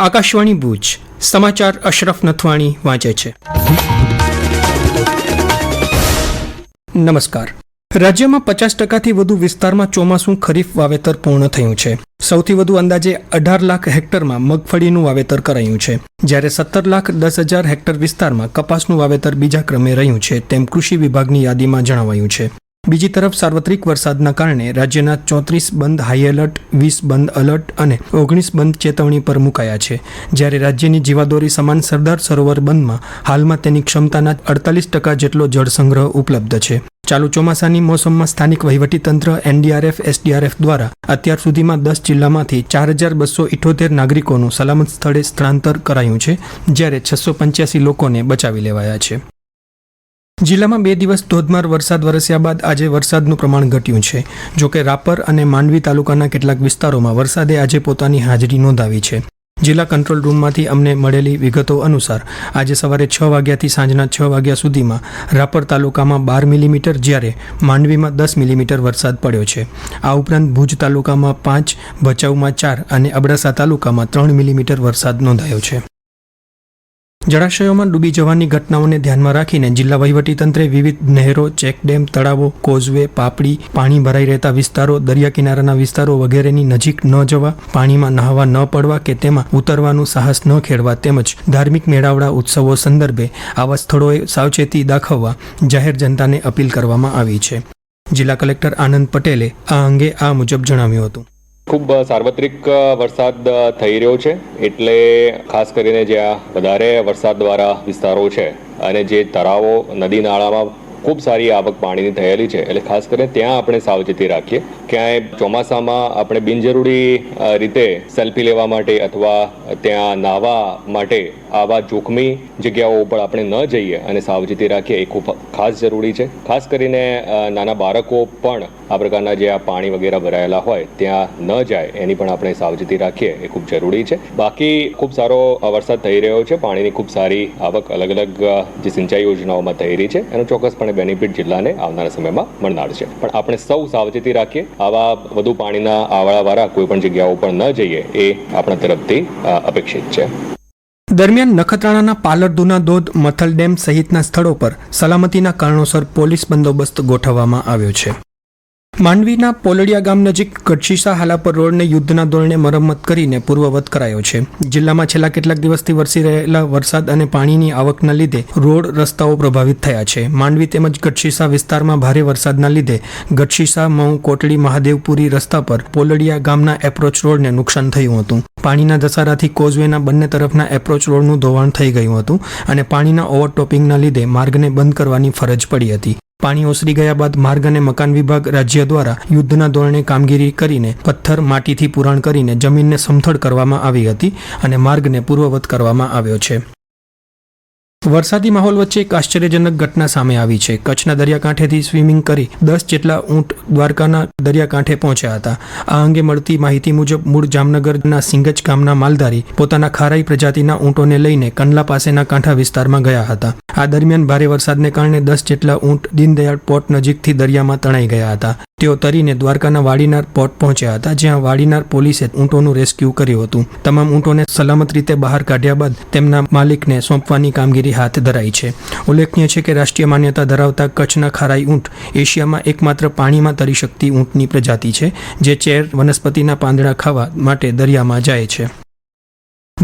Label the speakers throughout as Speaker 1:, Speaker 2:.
Speaker 1: આકાશવાણી ભુજ. સમાચાર અશરફ નથવાણી વાંચે છે. નમસ્કાર. રાજ્યમાં પચાસ ટકાથી વધુ વિસ્તારમાં ચોમાસું ખરીફ વાવેતર પૂર્ણ થયું છે. સૌથી વધુ અંદાજે અઢાર લાખ હેક્ટરમાં મગફળીનું વાવેતર કરાયું છે. જ્યારે સત્તર લાખ દસ હજાર હેક્ટર વિસ્તારમાં કપાસનું વાવેતર બીજા ક્રમે રહ્યું છે તેમ કૃષિ વિભાગની યાદીમાં જણાવાયું છે. બીજી તરફ સાર્વત્રિક વરસાદના કારણે રાજ્યના ચોત્રીસ બંધ હાઈ એલર્ટ વીસ બંધ અલર્ટ અને ઓગણીસ બંધ ચેતવણી પર મુકાયા છે. જ્યારે રાજ્યની જીવાદોરી સમાન સરદાર સરોવર બંધમાં હાલમાં તેની ક્ષમતાના અડતાલીસ ટકા જેટલો જળસંગ્રહ ઉપલબ્ધ છે. ચાલુ ચોમાસાની મોસમમાં સ્થાનિક વહીવટીતંત્ર એનડીઆરએફ, એસડીઆરએફ દ્વારા અત્યાર સુધીમાં દસ જિલ્લામાંથી ચાર હજાર બસો ઇઠોતેર નાગરિકોનું સલામત સ્થળે સ્થળાંતર કરાયું છે, જ્યારે છસો પંચ્યાસી લોકોને બચાવી લેવાયા છે. જિલ્લામાં બે દિવસ ધોધમાર વરસાદ વરસ્યા બાદ આજે વરસાદનું પ્રમાણ ઘટ્યું છે. જોકે રાપર અને માંડવી તાલુકાના કેટલાક વિસ્તારોમાં વરસાદે આજે પોતાની હાજરી નોંધાવી છે. જિલ્લા કંટ્રોલ રૂમમાંથી અમને મળેલી વિગતો અનુસાર, આજે સવારે છ વાગ્યાથી સાંજના છ વાગ્યા સુધીમાં રાપર તાલુકામાં બાર મિલીમીટર, જ્યારે માંડવીમાં દસ મિલીમીટર વરસાદ પડ્યો છે. આ ઉપરાંત ભુજ તાલુકામાં પાંચ, ભચાઉમાં ચાર અને અબડાસા તાલુકામાં ત્રણ મિલીમીટર વરસાદ નોંધાયો છે. જળાશયોમાં ડૂબી જવાની ઘટનાઓને ધ્યાનમાં રાખીને જિલ્લા વહીવટીતંત્રે વિવિધ નહેરો, ચેકડેમ, તળાવો, કોઝવે, પાપડી, પાણી ભરાઈ રહેતા વિસ્તારો દરિયા કિનારાના વિસ્તારો વગેરેની નજીક ન જવા, પાણીમાં નહાવા ન પડવા કે તેમાં ઉતરવાનું સાહસ ન ખેડવા તેમજ ધાર્મિક મેળાવડા ઉત્સવો સંદર્ભે આવા સ્થળોએ સાવચેતી દાખવવા જાહેર જનતાને અપીલ કરવામાં આવી છે. જિલ્લા કલેક્ટર આનંદ પટેલે આ અંગે આ મુજબ જણાવ્યું હતું.
Speaker 2: ખૂબ સાર્વત્રિક વરસાદ થઈ રહ્યો છે. એટલે ખાસ કરીને જ્યાં વધારે વરસાદ દ્વારા વિસ્તારો છે અને જે તળાવો, નદી નાળામાં ખૂબ સારી આવક પાણીની થયેલી છે. એટલે ખાસ કરીને ત્યાં આપણે સાવચેતી રાખીએ ક્યાંય ચોમાસામાં આપણે બિનજરૂરી રીતે સેલ્ફી લેવા માટે અથવા ત્યાં નાહવા માટે આવા જોખમી જગ્યાઓ ઉપર આપણે ન જઈએ અને સાવચેતી રાખીએ. એ ખૂબ ખાસ જરૂરી છે. ખાસ કરીને નાના બાળકો પણ આ પ્રકારના જે આ પાણી વગેરે ભરાયેલા હોય, ત્યાં ન જાય, એની પણ આપણે સાવચેતી રાખીએ, એ ખૂબ જરૂરી છે. બાકી ખૂબ સારો વરસાદ થઈ રહ્યો છે. પાણીની ખૂબ સારી આવક અલગ અલગ જે સિંચાઈ યોજનાઓમાં થઈ રહી છે. એનો ચોક્કસપણે બેનિફિટ જિલ્લાને આવનારા સમયમાં મળનાર છે. પણ આપણે સૌ સાવચેતી રાખીએ, આવા વધુ પાણીના આવાળાવાળા કોઈ પણ જગ્યાઓ પર ન જઈએ, એ આપણા તરફથી અપેક્ષિત છે.
Speaker 1: દરમિયાન નખત્રાણાના પાલરધુના ધોધ મથલ ડેમ સહિતના સ્થળો પર સલામતીના કારણોસર પોલીસ બંદોબસ્ત ગોઠવવામાં આવ્યો છે. માંડવીના પોલડિયા ગામ નજીક ગઢશીસા હાલાપર રોડને યુદ્ધના ધોરણે મરમ્મત કરીને પૂર્વવત કરાયો છે. જિલ્લામાં છેલ્લા કેટલાક દિવસથી વરસી રહેલા વરસાદ અને પાણીની આવકના લીધે રોડ રસ્તાઓ પ્રભાવિત થયા છે. માંડવી તેમજ ગઢશીસા વિસ્તારમાં ભારે વરસાદના લીધે ગઢશીસા મઉ, કોટડી, મહાદેવપુરી રસ્તા પર પોલડિયા ગામના એપ્રોચ રોડને નુકસાન થયું હતું. પાણીના ધસારાથી કોઝવેના બંને તરફના એપ્રોચ રોડનું ધોવાણ થઈ ગયું હતું અને પાણીના ઓવરટોપિંગના લીધે માર્ગને બંધ કરવાની ફરજ પડી હતી. પાણી ઓસરી ગયા બાદ માર્ગ અને મકાન વિભાગ રાજ્ય દ્વારા યુદ્ધના ધોરણે કામગીરી કરીને પથ્થર માટીથી પુરાણ કરીને જમીનને સમથળ કરવામાં આવી હતી અને માર્ગને પૂર્વવત કરવામાં આવ્યો છે. વરસાદી માહોલ વચ્ચે એક આશ્ચર્યજનક ઘટના સામે આવી છે. કચ્છના દરિયાકાંઠેથી સ્વિમિંગ કરી દસ જેટલા ઊંટ દ્વારકાના દરિયાકાંઠે પહોંચ્યા હતા. આ અંગે મળતી માહિતી મુજબ, મૂળ જામનગરના સિંગજ ગામના માલધારી પોતાના ખારાઈ પ્રજાતિના ઊંટોને લઈને કંડલા પાસેના કાંઠા વિસ્તારમાં ગયા હતા. આ દરમિયાન ભારે વરસાદને કારણે દસ જેટલા ઊંટ દીનદયાળ પોર્ટ નજીકથી દરિયામાં તણાઈ ગયા હતા. તેઓ તરીને દ્વારકાના વાડીનાર પોર્ટ પહોંચ્યા હતા, જ્યાં વાડીનાર પોલીસે ઊંટોનું રેસ્ક્યુ કર્યું હતું. તમામ ઊંટોને સલામત રીતે બહાર કાઢ્યા બાદ તેમના માલિકને સોંપવાની કામગીરી હાથ ધરાઈ છે. ઉલ્લેખનીય છે કે રાષ્ટ્રીય માન્યતા ધરાવતા કચ્છના ખારાઈ ઊંટ એશિયામાં એકમાત્ર પાણીમાં તરી શકતી ઊંટની પ્રજાતિ છે, જે ચેર વનસ્પતિના પાંદડા ખાવા માટે દરિયામાં જાય છે.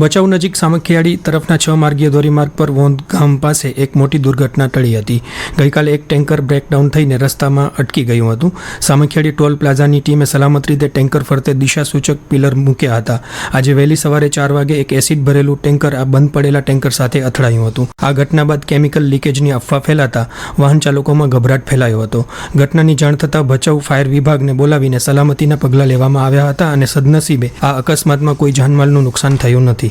Speaker 1: ભચાઉ નજીક સામખિયાળી તરફના છ માર્ગીય ધોરીમાર્ગ પર વોંધ ગામ પાસે એક મોટી દુર્ઘટના ટળી હતી. ગઈકાલે એક ટેન્કર બ્રેકડાઉન થઈને રસ્તામાં અટકી ગયું હતું. સામખિયાળી ટોલ પ્લાઝાની ટીમે સલામત રીતે ટેન્કર ફરતે દિશાસૂચક પિલર મૂક્યા હતા. આજે વહેલી સવારે ચાર વાગે એક એસિડ ભરેલું ટેન્કર આ બંધ પડેલા ટેન્કર સાથે અથડાયું હતું. આ ઘટના બાદ કેમિકલ લીકેજની અફવા ફેલાતા વાહન ચાલકોમાં ગભરાટ ફેલાયો હતો. ઘટનાની જાણ થતાં ભચાઉ ફાયર વિભાગને બોલાવીને સલામતીના પગલાં લેવામાં આવ્યા હતા અને સદનસીબે આ અકસ્માતમાં કોઈ જાનમાલનું નુકસાન થયું નથી.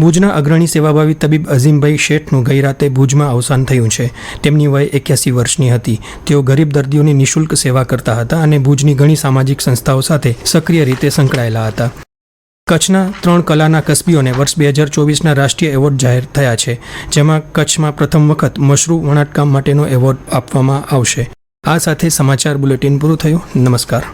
Speaker 1: ભુજના અગ્રણી સેવાભાવી તબીબ અઝીમભાઈ શેઠનું ગઈ રાતે ભુજમાં અવસાન થયું છે. તેમની વય એક્યાસી વર્ષની હતી. તેઓ ગરીબ દર્દીઓની નિઃશુલ્ક સેવા કરતા હતા અને ભુજની ઘણી સામાજિક સંસ્થાઓ સાથે સક્રિય રીતે સંકળાયેલા હતા. કચ્છના ત્રણ કલાના કસબીઓને વર્ષ બે હજાર ચોવીસના રાષ્ટ્રીય એવોર્ડ જાહેર થયા છે, જેમાં કચ્છમાં પ્રથમ વખત મશરૂ વણાટકામ માટેનો એવોર્ડ આપવામાં આવશે. આ સાથે સમાચાર બુલેટિન પૂરું થયું. નમસ્કાર.